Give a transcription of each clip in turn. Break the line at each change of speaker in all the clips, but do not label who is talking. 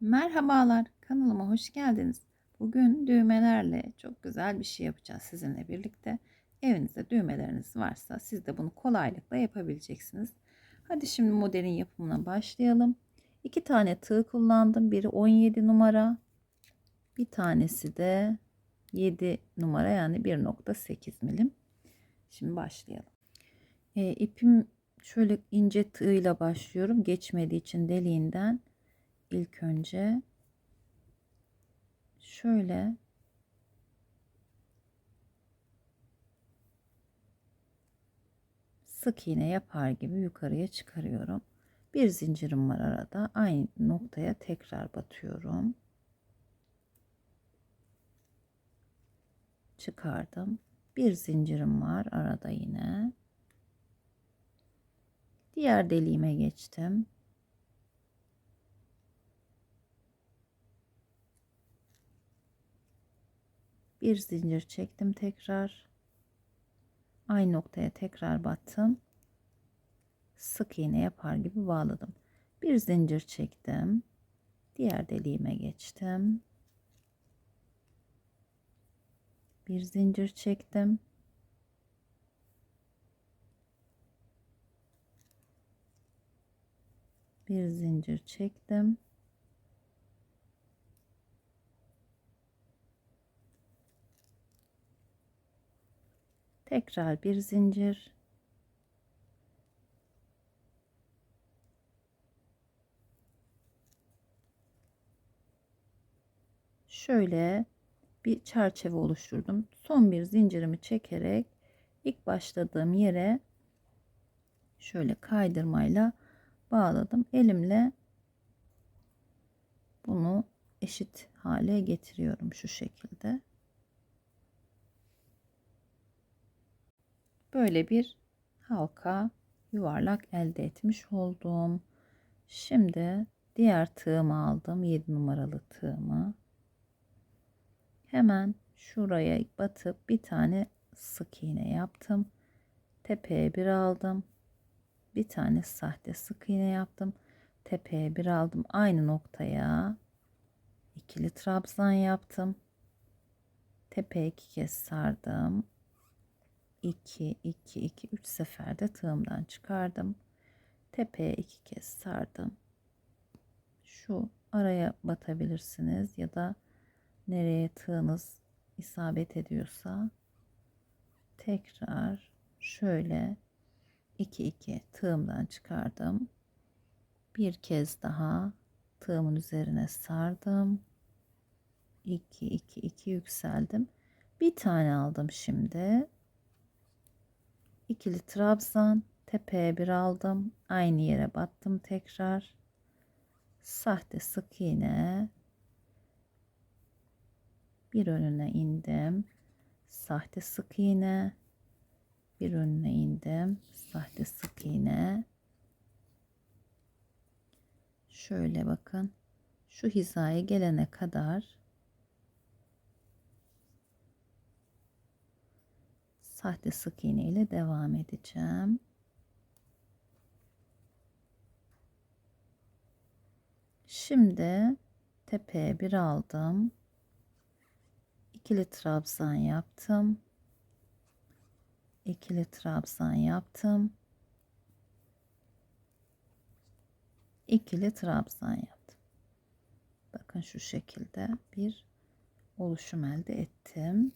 Merhabalar, kanalıma hoş geldiniz. Bugün düğmelerle çok güzel bir şey yapacağız sizinle birlikte. Evinizde düğmeleriniz varsa siz de bunu kolaylıkla yapabileceksiniz. Hadi şimdi modelin yapımına başlayalım. İki tane tığ kullandım. Biri 17 numara. Bir tanesi de 7 numara yani 1.8 milim. Şimdi başlayalım. E, ipim şöyle ince tığla başlıyorum. Geçmediği için deliğinden ilk önce şöyle sık iğne yapar gibi yukarıya çıkarıyorum. Bir zincirim var arada. Aynı noktaya tekrar batıyorum. Çıkardım. Bir zincirim var arada yine. Diğer deliğime geçtim. Bir zincir çektim tekrar. Aynı noktaya tekrar battım. Sık iğne yapar gibi bağladım. Bir zincir çektim. Diğer deliğime geçtim. Bir zincir çektim. Bir zincir çektim tekrar bir zincir. Şöyle bir çerçeve oluşturdum. Son bir zincirimi çekerek ilk başladığım yere şöyle kaydırmayla bağladım. Elimle bunu eşit hale getiriyorum şu şekilde böyle bir halka yuvarlak elde etmiş oldum. Şimdi diğer tığımı aldım. 7 numaralı tığımı. Hemen şuraya batıp bir tane sık iğne yaptım. Tepeye bir aldım. Bir tane sahte sık iğne yaptım. Tepeye bir aldım. Aynı noktaya ikili trabzan yaptım. Tepeye iki kez sardım. 2 2 2 3 seferde tığımdan çıkardım. Tepeye iki kez sardım. Şu araya batabilirsiniz ya da nereye tığınız isabet ediyorsa tekrar şöyle 2 2 tığımdan çıkardım. Bir kez daha tığımın üzerine sardım. 2 2 2 yükseldim. Bir tane aldım şimdi ikili trabzan tepeye bir aldım aynı yere battım tekrar. Sahte sık iğne. Bir önüne indim sahte sık iğne. Bir önüne indim sahte sık iğne. Şöyle bakın şu hizaya gelene kadar sahte sık iğne ile devam edeceğim. Şimdi tepeye bir aldım. ikili trabzan yaptım. ikili trabzan yaptım. ikili trabzan yaptım. Bakın şu şekilde bir oluşum elde ettim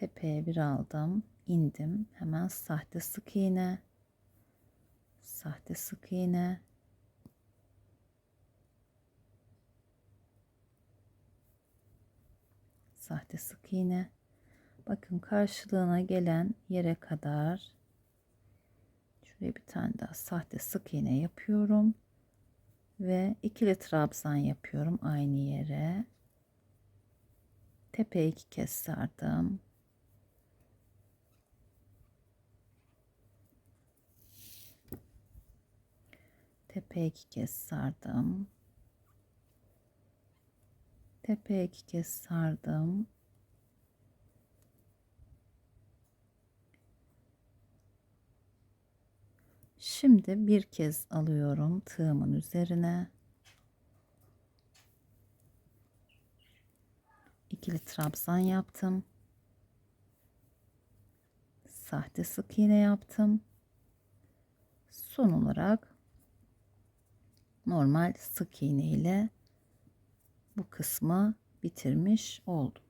tepeye bir aldım indim. Hemen sahte sık iğne. Sahte sık iğne. Sahte sık iğne. Bakın karşılığına gelen yere kadar şuraya bir tane daha sahte sık iğne yapıyorum ve ikili trabzan yapıyorum aynı yere. Tepeye iki kez sardım tepeye iki kez sardım. Tepeye iki kez sardım. Şimdi bir kez alıyorum tığımın üzerine. İkili trabzan yaptım. Sahte sık iğne yaptım. Son olarak normal sık iğne ile bu kısmı bitirmiş oldum.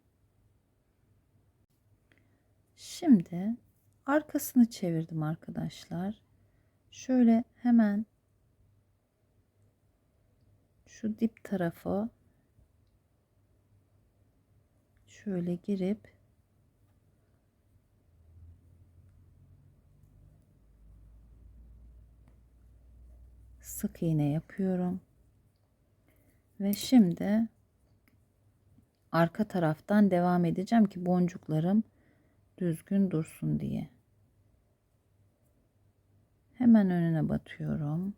Şimdi arkasını çevirdim arkadaşlar. Şöyle hemen şu dip tarafı şöyle girip sık iğne yapıyorum. Ve şimdi arka taraftan devam edeceğim ki boncuklarım düzgün dursun diye. Hemen önüne batıyorum.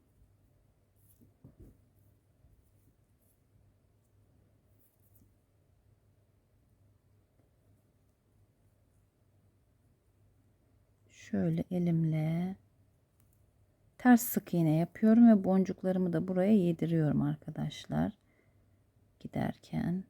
Şöyle elimle ters sık iğne yapıyorum ve boncuklarımı da buraya yediriyorum arkadaşlar. Giderken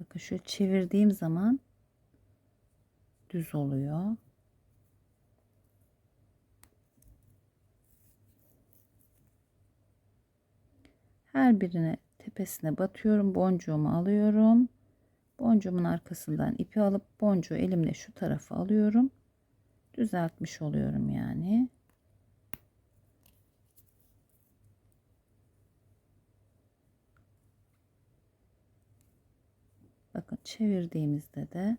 Bakın şöyle çevirdiğim zaman düz oluyor. Her birine tepesine batıyorum. Boncuğumu alıyorum. Boncuğumun arkasından ipi alıp boncuğu elimle şu tarafa alıyorum. Düzeltmiş oluyorum yani. Bakın çevirdiğimizde de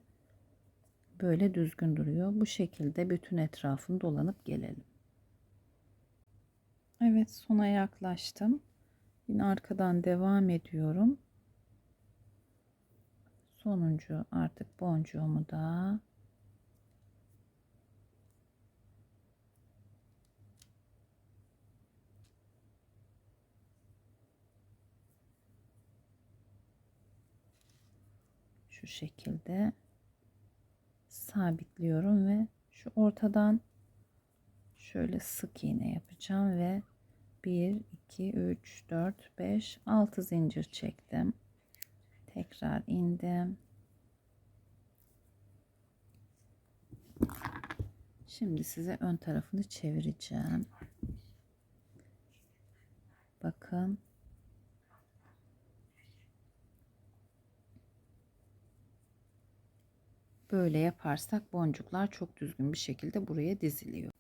böyle düzgün duruyor. Bu şekilde bütün etrafını dolanıp gelelim. Evet sona yaklaştım. Yine arkadan devam ediyorum. Sonuncu artık boncuğumu da şu şekilde sabitliyorum ve şu ortadan şöyle sık iğne yapacağım ve 1 2 3 4 5 6 zincir çektim. Tekrar indim. Şimdi size ön tarafını çevireceğim. Bakın. Böyle yaparsak boncuklar çok düzgün bir şekilde buraya diziliyor.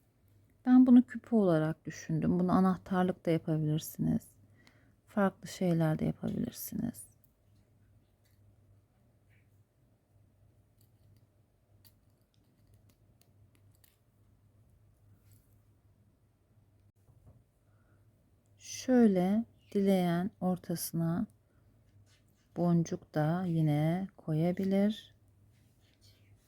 Ben bunu küpe olarak düşündüm. Bunu anahtarlık da yapabilirsiniz. Farklı şeyler de yapabilirsiniz. Şöyle dileyen ortasına boncuk da yine koyabilir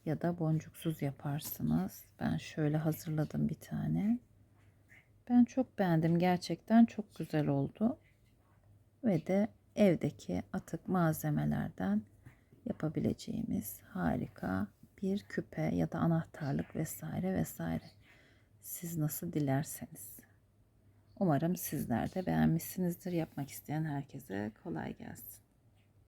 ya da boncuksuz yaparsınız. Ben şöyle hazırladım bir tane. Ben çok beğendim. Gerçekten çok güzel oldu. Ve de evdeki atık malzemelerden yapabileceğimiz harika bir küpe ya da anahtarlık vesaire vesaire. Siz nasıl dilerseniz. Umarım sizler de beğenmişsinizdir. Yapmak isteyen herkese kolay gelsin.